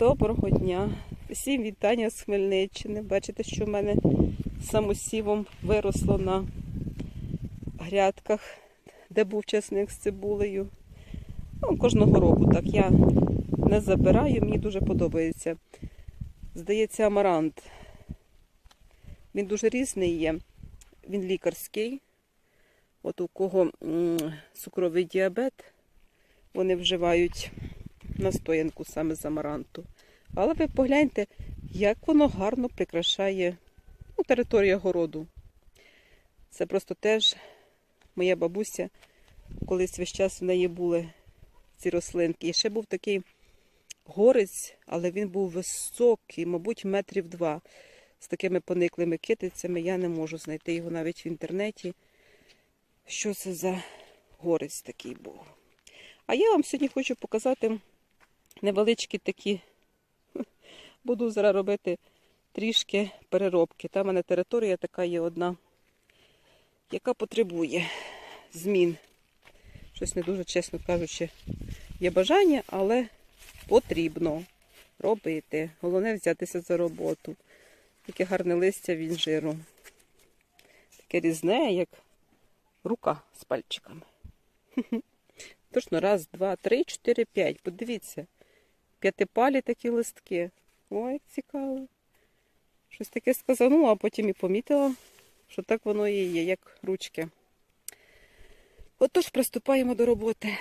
Доброго дня! Всім вітання з Хмельниччини. Бачите, що в мене самосівом виросло на грядках, де був чесник з цибулею. Ну, кожного року так я не забираю, мені дуже подобається. Здається, амарант. Він дуже різний є. Він лікарський. От у кого цукровий діабет, вони вживають настоянку саме з амаранту. Але ви погляньте, як воно гарно прикрашає ну, територію городу. Це просто теж моя бабуся, колись весь час в неї були ці рослинки. І ще був такий горець, але він був високий, мабуть, метрів два. З такими пониклими китицями. Я не можу знайти його навіть в інтернеті. Що це за горець такий був? А я вам сьогодні хочу показати невеличкі такі. Буду зараз робити трішки переробки. Там в мене територія така є одна, яка потребує змін. Щось не дуже, чесно кажучи, є бажання, але потрібно робити. Головне взятися за роботу. Таке гарне листя в інжиру. Таке різне, як рука з пальчиками. Точно, раз, два, три, чотири, п'ять. Подивіться. П'ятипалі такі листки. Ой, цікаво. Щось таке сказала, ну, а потім і помітила, що так воно і є, як ручки. Отож, приступаємо до роботи.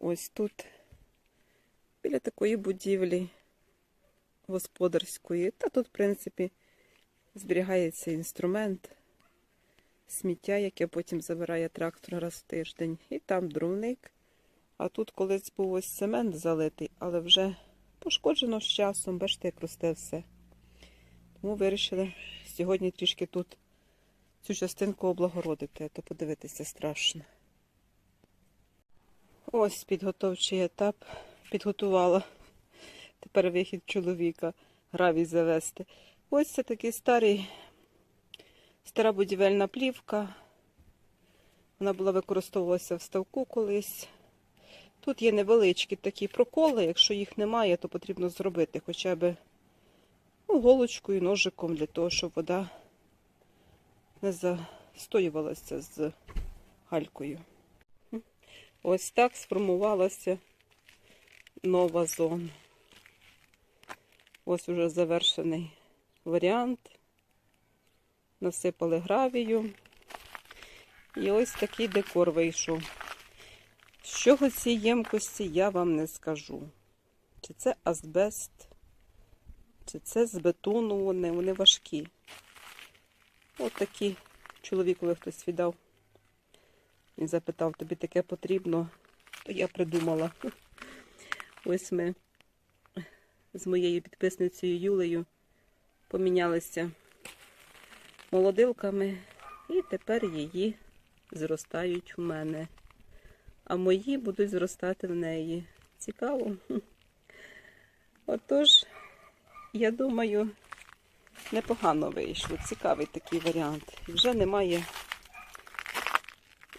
Ось тут, біля такої будівлі господарської. Та тут, в принципі, зберігається інструмент, сміття, яке потім забирає трактор раз в тиждень. І там дровник. А тут колись був ось цемент залитий, але вже пошкоджено з часом, бачите, як росте все. Тому вирішили сьогодні трішки тут цю частинку облагородити, а то подивитися страшно. Ось підготовчий етап підготувала. Тепер вихід чоловіка гравій завести. Ось це такий старий, стара будівельна плівка. Вона була використовувалася в ставку колись. Тут є невеличкі такі проколи. Якщо їх немає, то потрібно зробити хоча б ну, голочкою, ножиком для того, щоб вода не застоювалася з галькою. Ось так сформувалася нова зона. Ось уже завершений варіант. Насипали гравію. І ось такий декор вийшов. З чого ці ємкості я вам не скажу. Чи це азбест, чи це з бетону вони, вони важкі. От такі чоловікові хтось віддав. Він запитав, тобі таке потрібно, то я придумала. Ось ми з моєю підписницею Юлею помінялися молодилками, і тепер її зростають у мене а мої будуть зростати в неї. Цікаво. Отож, я думаю, непогано вийшло. Цікавий такий варіант. Вже немає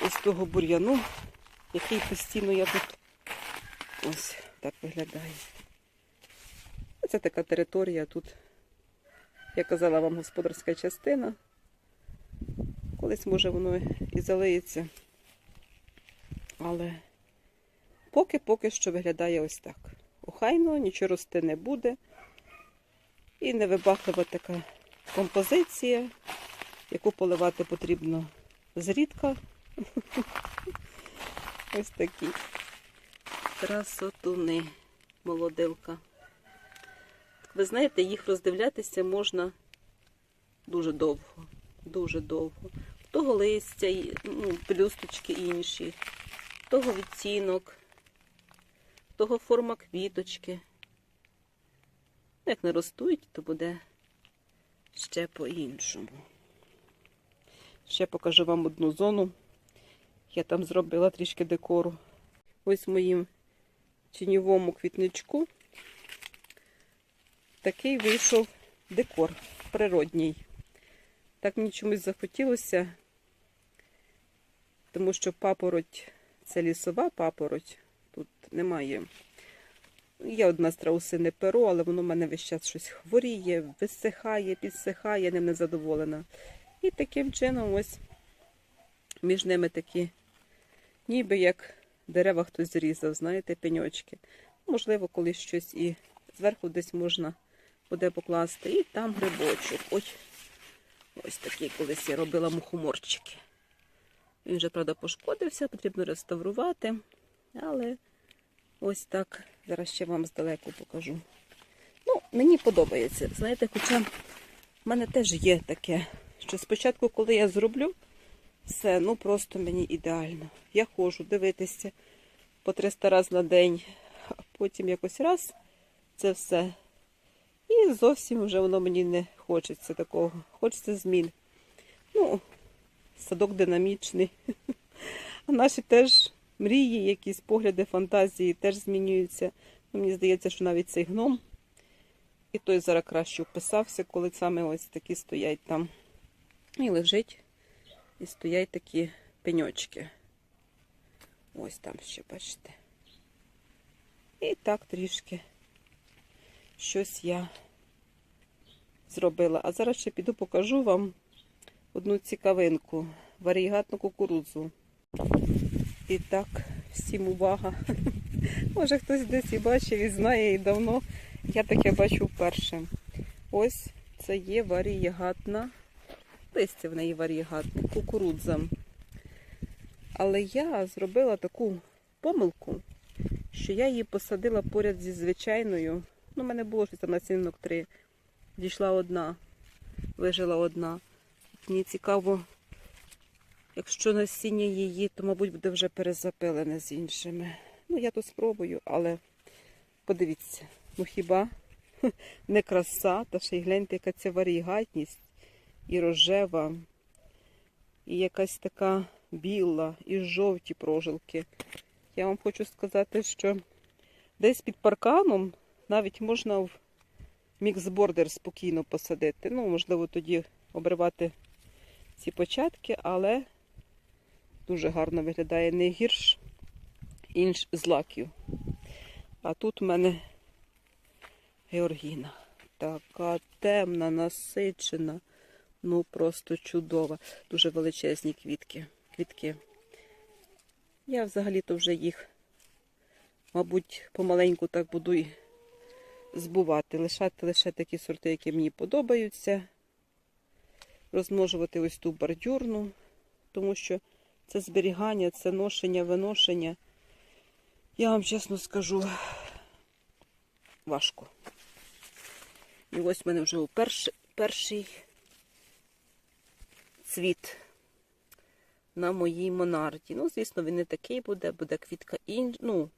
ось того бур'яну, який постійно я тут ось так виглядає. Це така територія тут, я казала вам, господарська частина. Колись, може, воно і залиється. Але поки-поки що виглядає ось так. Охайно, нічого рости не буде. І невибаглива така композиція, яку поливати потрібно зрідка. Ось такі красотуни, молодилка. Ви знаєте, їх роздивлятися можна дуже довго, дуже довго. Того листя, ну, плюсточки інші того відтінок, того форма квіточки. Як не ростуть, то буде ще по-іншому. Ще покажу вам одну зону. Я там зробила трішки декору. Ось в моїм тіньовому квітничку такий вийшов декор природній. Так мені чомусь захотілося, тому що папороть це лісова папороть. Тут немає Є одна страусине перо, але воно в мене весь час щось хворіє, висихає, підсихає, ним не задоволена. І таким чином ось між ними такі, ніби як дерева хтось зрізав, знаєте, пеньочки. Можливо, колись щось і зверху десь можна буде покласти. І там грибочок. Ой, ось такий колись я робила мухоморчики. Він вже, правда, пошкодився, потрібно реставрувати. Але ось так. Зараз ще вам здалеку покажу. Ну, мені подобається. Знаєте, хоча в мене теж є таке, що спочатку, коли я зроблю все, ну просто мені ідеально. Я ходжу дивитися по 300 разів на день, а потім якось раз це все. І зовсім вже воно мені не хочеться такого. Хочеться змін. Ну, садок динамічний. А наші теж мрії, якісь погляди, фантазії теж змінюються. Ну, мені здається, що навіть цей гном, і той зараз краще вписався, коли саме ось такі стоять там. І лежить, і стоять такі пеньочки. Ось там ще, бачите. І так трішки щось я зробила. А зараз ще піду покажу вам одну цікавинку варігатну кукурудзу. І так, всім увага. Може хтось десь і бачив, і знає, і давно. Я таке бачу вперше. Ось це є варігатна, листя в неї варігатне, кукурудза. Але я зробила таку помилку, що я її посадила поряд зі звичайною. Ну, в мене було щось там насінинок три. Дійшла одна, вижила одна. Мені цікаво, якщо насіння її, то, мабуть, буде вже перезапилене з іншими. Ну, я то спробую, але подивіться, ну хіба не краса, та ще й гляньте, яка ця варігатність і рожева, і якась така біла, і жовті прожилки. Я вам хочу сказати, що десь під парканом навіть можна в міксбордер спокійно посадити. Ну, можливо, тоді обривати ці початки, але дуже гарно виглядає не гірш інш злаків. А тут в мене Георгіна. Така темна, насичена, ну просто чудова. Дуже величезні квітки. квітки. Я взагалі-то вже їх, мабуть, помаленьку так буду і збувати. Лишати лише такі сорти, які мені подобаються. Розмножувати ось ту бордюрну, тому що це зберігання, це ношення, виношення. Я вам чесно скажу, важко. І ось в мене вже перший, перший цвіт на моїй монарді. Ну, звісно, він не такий буде, буде квітка інша, ну,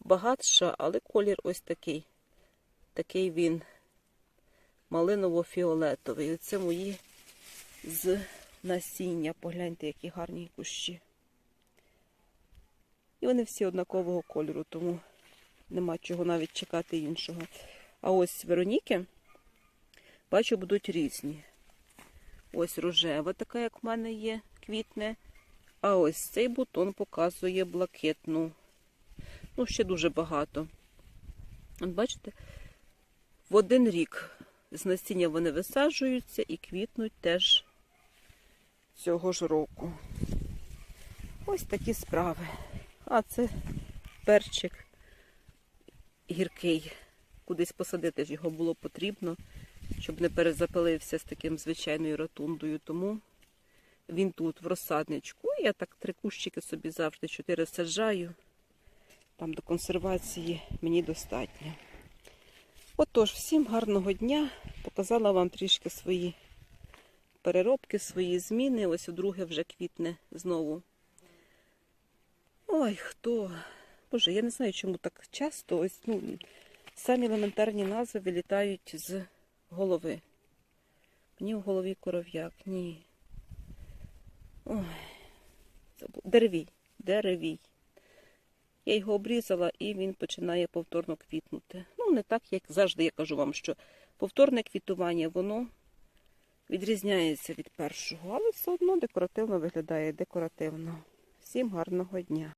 багатша, але колір ось такий. Такий він малиново-фіолетовий. Оце мої з насіння. Погляньте, які гарні кущі. І вони всі однакового кольору, тому нема чого навіть чекати іншого. А ось Вероніки, бачу, будуть різні. Ось рожева, така, як в мене є, квітне. А ось цей бутон показує блакитну. Ну, ще дуже багато. От бачите, в один рік з насіння вони висаджуються і квітнуть теж цього ж року. Ось такі справи. А це перчик гіркий. Кудись посадити ж його було потрібно, щоб не перезапилився з таким звичайною ротундою. Тому він тут, в розсадничку. Я так три кущики собі завжди чотири саджаю. Там до консервації мені достатньо. Отож, всім гарного дня. Показала вам трішки свої переробки, свої зміни. Ось удруге вже квітне знову. Ой, хто? Боже, я не знаю, чому так часто. Ось ну, самі елементарні назви вилітають з голови. Мені в голові коров'як, ні. Ой. Деревій, деревій. Я його обрізала і він починає повторно квітнути. Ну, не так, як завжди я кажу вам, що повторне квітування, воно відрізняється від першого, але все одно декоративно виглядає декоративно. Всім гарного дня!